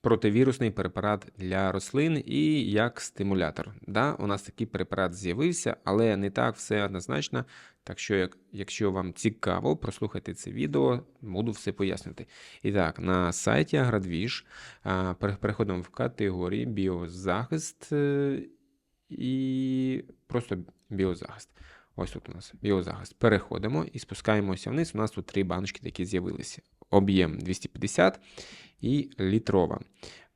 противірусний препарат для рослин і як стимулятор. Да, у нас такий препарат з'явився, але не так все однозначно. Так що, як, якщо вам цікаво, прослухайте це відео, буду все пояснити. І так, на сайті Аградвіж переходимо в категорії біозахист е, і просто біозахист. Ось тут у нас біозахист. Переходимо і спускаємося вниз. У нас тут три баночки такі з'явилися. Об'єм 250 і літрова.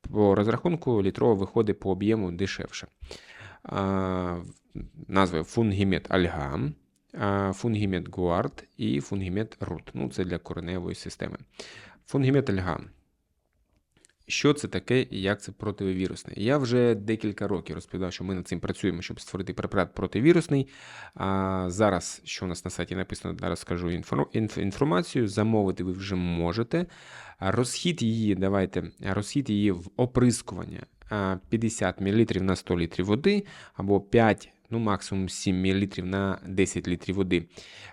По розрахунку літрова виходить по об'єму дешевше. Назви фунгімет альгам, фунгімет гуард і фунгімет рут. Ну, це для кореневої системи. Фунгімет альгам. Що це таке і як це противірусне? Я вже декілька років розповідав, що ми над цим працюємо, щоб створити препарат противірусний. А зараз, що у нас на сайті написано, зараз скажу інформацію. Замовити ви вже можете. Розхід її, давайте, розхід її в оприскування 50 мл на 100 літрів води або 5, ну максимум 7 мл на 10 літрів води.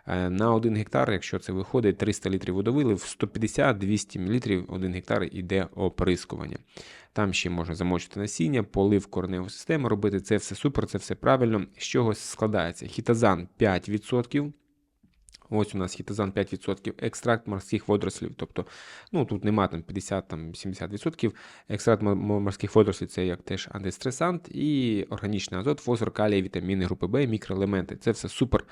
Е, На 1 гектар, якщо це виходить 300 літрів водовилив, 150-200 мл 1 гектар іде оприскування. Там ще можна замочити насіння, полив кореневу систему, робити це все супер, це все правильно. З чого складається? Хітазан 5%. Ось у нас хітозан 5%, екстракт морських водорослів. Тобто, ну тут нема там 50-70%. Екстракт мо- мо- морських водорослів це як теж антистресант, і органічний азот, фосфор, калій, вітаміни групи Б, мікроелементи. Це все супер.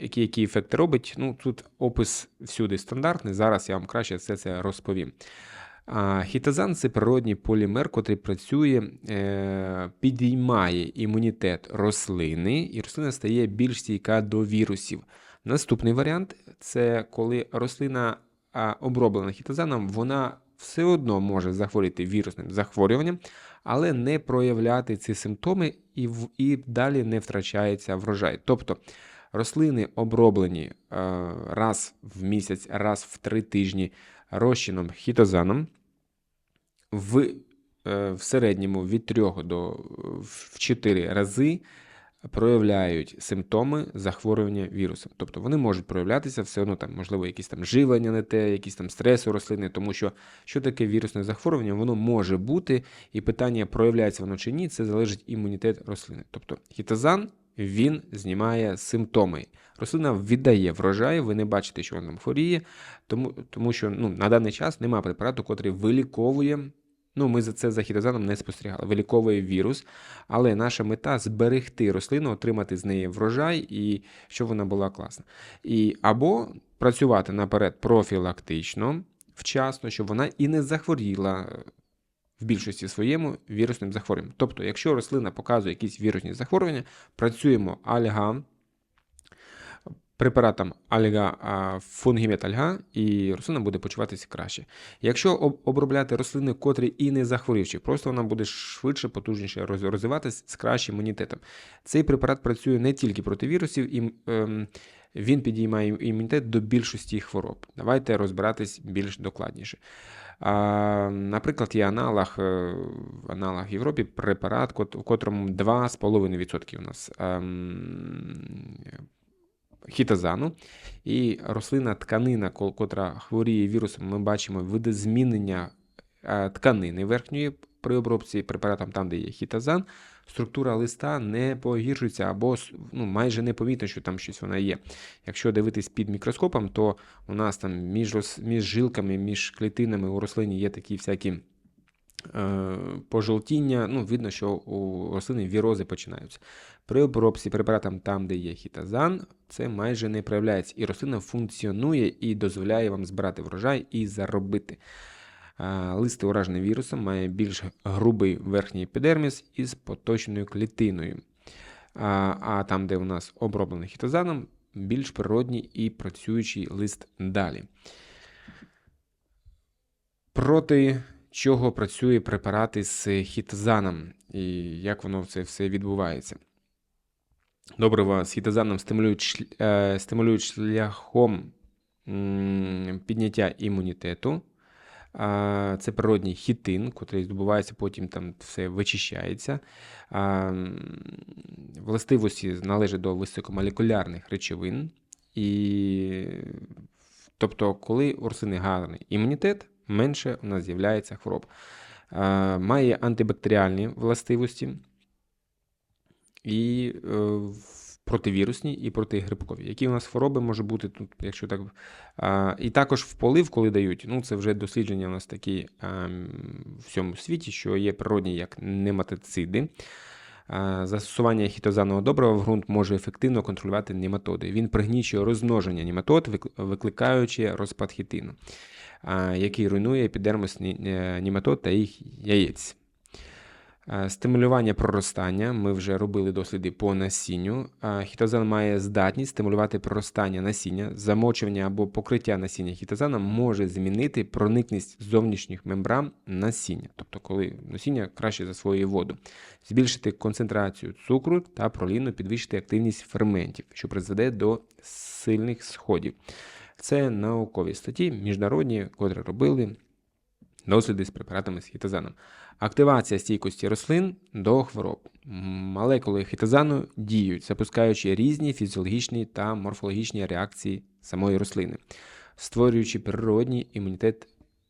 Які, які ефекти робить? Ну тут опис всюди стандартний. Зараз я вам краще все це розповім. А, Хітозан це природній полімер, котрий працює, е, підіймає імунітет рослини, і рослина стає більш стійка до вірусів. Наступний варіант це коли рослина оброблена хітозаном, вона все одно може захворіти вірусним захворюванням, але не проявляти ці симптоми і, і далі не втрачається врожай. Тобто рослини оброблені раз в місяць, раз в три тижні розчином хітозаном в, е, в середньому від 3 до в 4 рази проявляють симптоми захворювання вірусом. Тобто вони можуть проявлятися все одно там, можливо, якісь там живлення не те, якісь там стреси рослини, тому що що таке вірусне захворювання, воно може бути, і питання, проявляється воно чи ні, це залежить імунітет рослини. Тобто хітозан він знімає симптоми. Рослина віддає врожай, ви не бачите, що вона там хворіє, тому, тому що ну, на даний час немає препарату, який виліковує. Ну, ми за це за хітозаном не спостерігали. Виліковує вірус, але наша мета зберегти рослину, отримати з неї врожай і щоб вона була класна. І або працювати наперед профілактично, вчасно, щоб вона і не захворіла е, в більшості своєму вірусним захворюванням. Тобто, якщо рослина показує якісь вірусні захворювання, працюємо альга, препаратом альга, фунгімет альга, і рослина буде почуватися краще. Якщо обробляти рослини, котрі і не захворівші, просто вона буде швидше, потужніше розвиватися з кращим імунітетом. Цей препарат працює не тільки проти вірусів, і ем, він підіймає імунітет до більшості хвороб. Давайте розбиратись більш докладніше. А, наприклад, є аналог, е, аналог в Європі препарат, у котрому 2,5% у нас ем, хітозану. І рослина тканина, котра хворіє вірусом, ми бачимо видозмінення е, тканини верхньої при обробці препаратом там, де є хітозан, структура листа не погіршується або ну, майже не помітно, що там щось вона є. Якщо дивитись під мікроскопом, то у нас там між, між жилками, між клітинами у рослині є такі всякі е, пожовтіння. Ну, видно, що у рослини вірози починаються. При обробці препаратом там, де є хітозан, це майже не проявляється. І рослина функціонує і дозволяє вам збирати врожай і заробити. А, Лист уражений вірусом має більш грубий верхній епідерміс із поточною клітиною. А, а там, де у нас оброблений хітозаном, більш природній і працюючий лист далі. Проти чого працює препарати з хітозаном і як воно це все відбувається. Добрива з хітозаном стимулюють, е, стимулюють шляхом підняття імунітету. Це природній хітин, який здобувається, потім там все вичищається. Властивості належать до високомолекулярних речовин. І, тобто, коли у рослини гарний імунітет, менше у нас з'являється хвороб. Має антибактеріальні властивості і е, противірусні і протигрибкові. Які у нас хвороби може бути тут, якщо так. А, і також в полив, коли дають, ну це вже дослідження у нас такі м, в всьому світі, що є природні як нематоциди. Застосування хітозаного добрива в ґрунт може ефективно контролювати нематоди. Він пригнічує розмноження нематод, викликаючи розпад хітину, який руйнує епідермис ні- е, нематод та їх яєць. Е, Стимулювання проростання. Ми вже робили досліди по насінню. Е, Хітозан має здатність стимулювати проростання насіння. Замочування або покриття насіння хітозаном може змінити проникність зовнішніх мембран насіння, тобто коли насіння краще засвоює воду, збільшити концентрацію цукру та проліну, підвищити активність ферментів, що призведе до сильних сходів. Це наукові статті, міжнародні, котрі робили досліди з препаратами з хітозаном. Активація стійкості рослин до хвороб. Молекули хітозану діють, запускаючи різні фізіологічні та морфологічні реакції самої рослини, створюючи природній імунітет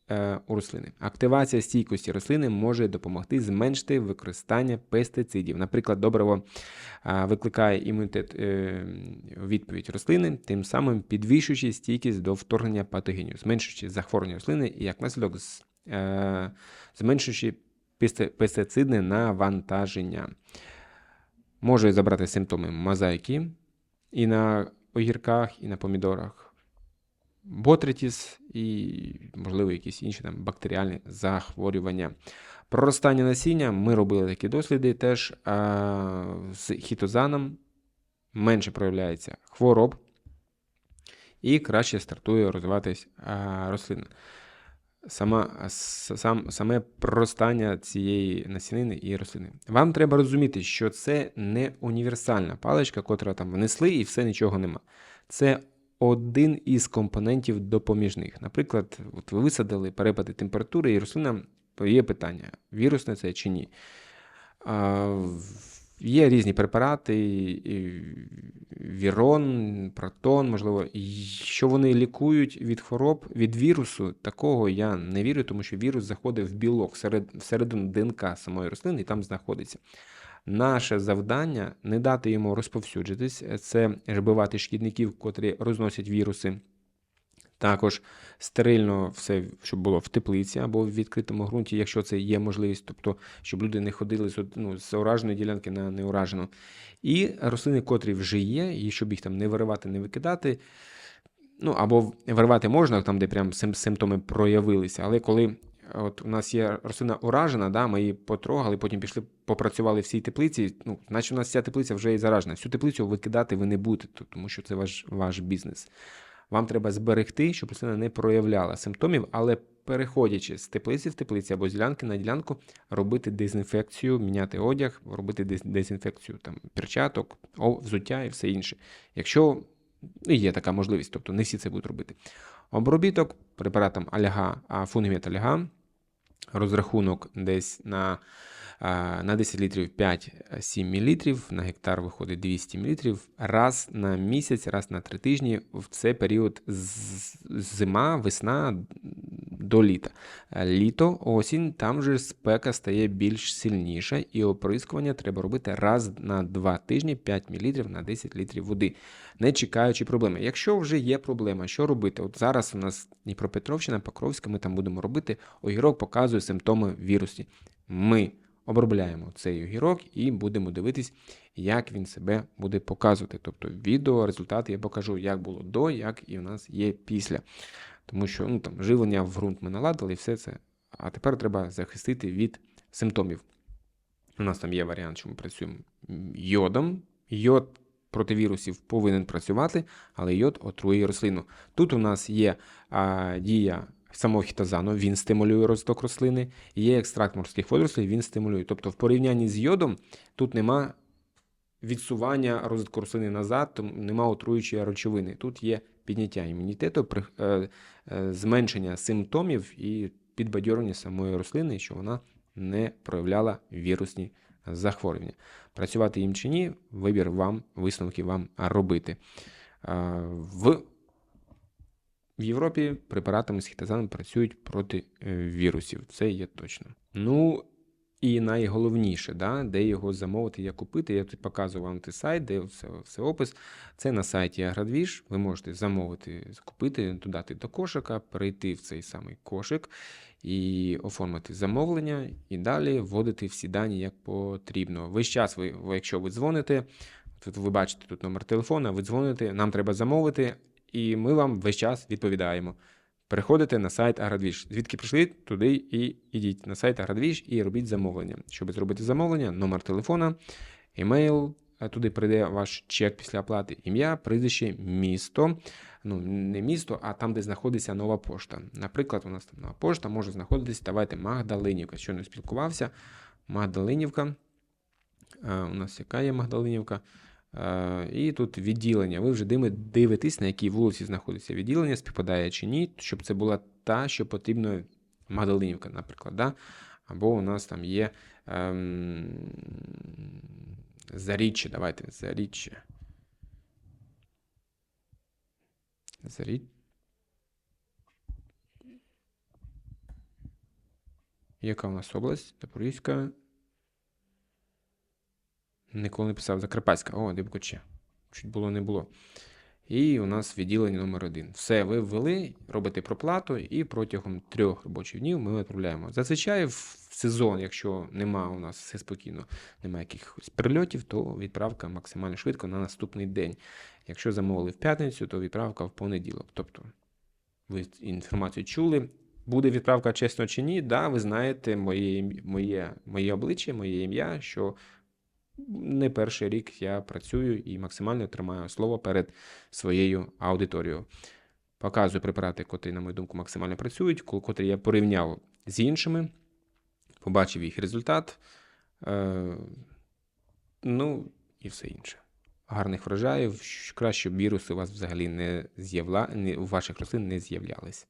е, у рослини. Активація стійкості рослини може допомогти зменшити використання пестицидів. Наприклад, добриво е, викликає імунітет е, відповідь рослини, тим самим підвищуючи стійкість до вторгнення патогенів, зменшуючи захворювання рослини і як наслідок зменшуючи пестицидне навантаження. Може забрати симптоми мозаїки і на огірках, і на помідорах, ботритіс і, можливо, якісь інші там бактеріальні захворювання. Проростання насіння ми робили такі досліди теж а, з хітозаном менше проявляється хвороб і краще стартує розвиватись а, рослина. Сама, сам, саме проростання цієї насінини і рослини. Вам треба розуміти, що це не універсальна паличка, котра там внесли і все нічого нема. Це один із компонентів допоміжних. Наприклад, от ви висадили перепади температури, і рослина є питання: вірусне це чи ні. А, Є різні препарати, вірон, протон, можливо, що вони лікують від хвороб, від вірусу, такого я не вірю, тому що вірус заходить в білок серед, всередину ДНК самої рослини і там знаходиться. Наше завдання не дати йому розповсюджитись, це вбивати шкідників, котрі розносять віруси. Також стерильно все, щоб було в теплиці або в відкритому ґрунті, якщо це є можливість, тобто, щоб люди не ходили з, ну, з ураженої ділянки на неуражену. І рослини, котрі вже є, і щоб їх там не виривати, не викидати. Ну, або виривати можна, там, де прям сим- симптоми проявилися, але коли от у нас є рослина уражена, да, ми її потрогали, потім пішли, попрацювали в цій теплиці, ну, значить у нас ця теплиця вже і заражена. Всю теплицю викидати ви не будете, тому що це ваш, ваш бізнес. Вам треба зберегти, щоб рослина не проявляла симптомів, але переходячи з теплиці в теплиці або з ділянки на ділянку, робити дезінфекцію, міняти одяг, робити дезінфекцію там, перчаток, взуття і все інше. Якщо є така можливість, тобто не всі це будуть робити. Обробіток препаратом аляга, а фунгімет аляга, розрахунок десь на, на 10 літрів 5-7 мл, на гектар виходить 200 мл, раз на місяць, раз на 3 тижні, в це період зима, весна до літа. Літо, осінь, там вже спека стає більш сильніша, і оприскування треба робити раз на 2 тижні 5 мл на 10 літрів води, не чекаючи проблеми. Якщо вже є проблема, що робити? От зараз у нас Дніпропетровщина, Покровська, ми там будемо робити. Огірок показує симптоми вірусі. Ми обробляємо цей огірок і будемо дивитись, як він себе буде показувати. Тобто відео, результати я покажу, як було до, як і в нас є після. Тому що ну, там, живлення в ґрунт ми наладили і все це. А тепер треба захистити від симптомів. У нас там є варіант, що ми працюємо йодом. Йод проти вірусів повинен працювати, але йод отруює рослину. Тут у нас є а, дія самого хітозану, він стимулює росток рослини, є екстракт морських водорослей, він стимулює. Тобто, в порівнянні з йодом тут нема відсування розвитку рослини назад, тому нема отруючої речовини. Тут є підняття імунітету, е, е, зменшення симптомів і підбадьорення самої рослини, що вона не проявляла вірусні захворювання. Працювати їм чи ні, вибір вам, висновки вам робити. Е, В в Європі препаратами з хітозаном працюють проти е, вірусів. Це є точно. Ну і найголовніше, да, де його замовити, як купити. Я тут показую вам той сайт, де все, все опис. Це на сайті Аградвіж. Ви можете замовити, купити, додати до кошика, перейти в цей самий кошик і оформити замовлення, і далі вводити всі дані як потрібно. Весь час, ви якщо ви дзвоните, тут ви бачите тут номер телефона, ви дзвоните, нам треба замовити, і ми вам весь час відповідаємо. Переходите на сайт Аградвіж. Звідки прийшли, туди і йдіть на сайт Аградвіж і робіть замовлення. Щоб зробити замовлення, номер телефона, емейл, туди прийде ваш чек після оплати, ім'я, прізвище, місто. Ну, не місто, а там, де знаходиться нова пошта. Наприклад, у нас там нова пошта може знаходитися, давайте Магдалинівка. Що не спілкувався, Магдалинівка. Е, У нас яка є Магдалинівка? Е, І тут відділення. Ви вже дивитесь, на якій вулиці знаходиться відділення, співпадає чи ні, щоб це була та, що потрібно Магдалинівка, наприклад. Да? Або у нас там є ем, Заріччя. Давайте Заріччя. Зарі... Яка у нас область? Запорізька. Ніколи не писав Закарпатська. О, Дибкоче. Чуть було не було. І у нас відділення номер один. Все, ви ввели, робите проплату, і протягом трьох робочих днів ми відправляємо. Зазвичай в сезон, якщо нема у нас все спокійно, немає якихось прильотів, то відправка максимально швидко на наступний день. Якщо замовили в п'ятницю, то відправка в понеділок. Тобто ви інформацію чули. Буде відправка чесно чи ні, да, ви знаєте моє, моє, моє обличчя, моє ім'я, що не перший рік я працюю і максимально тримаю слово перед своєю аудиторією. Показую препарати, котрі, на мою думку, максимально працюють, котрі я порівняв з іншими, побачив їх результат. Е, ну і все інше. Гарних врожаїв, краще б віруси у вас взагалі не з'явля... у ваших рослин не з'являлись.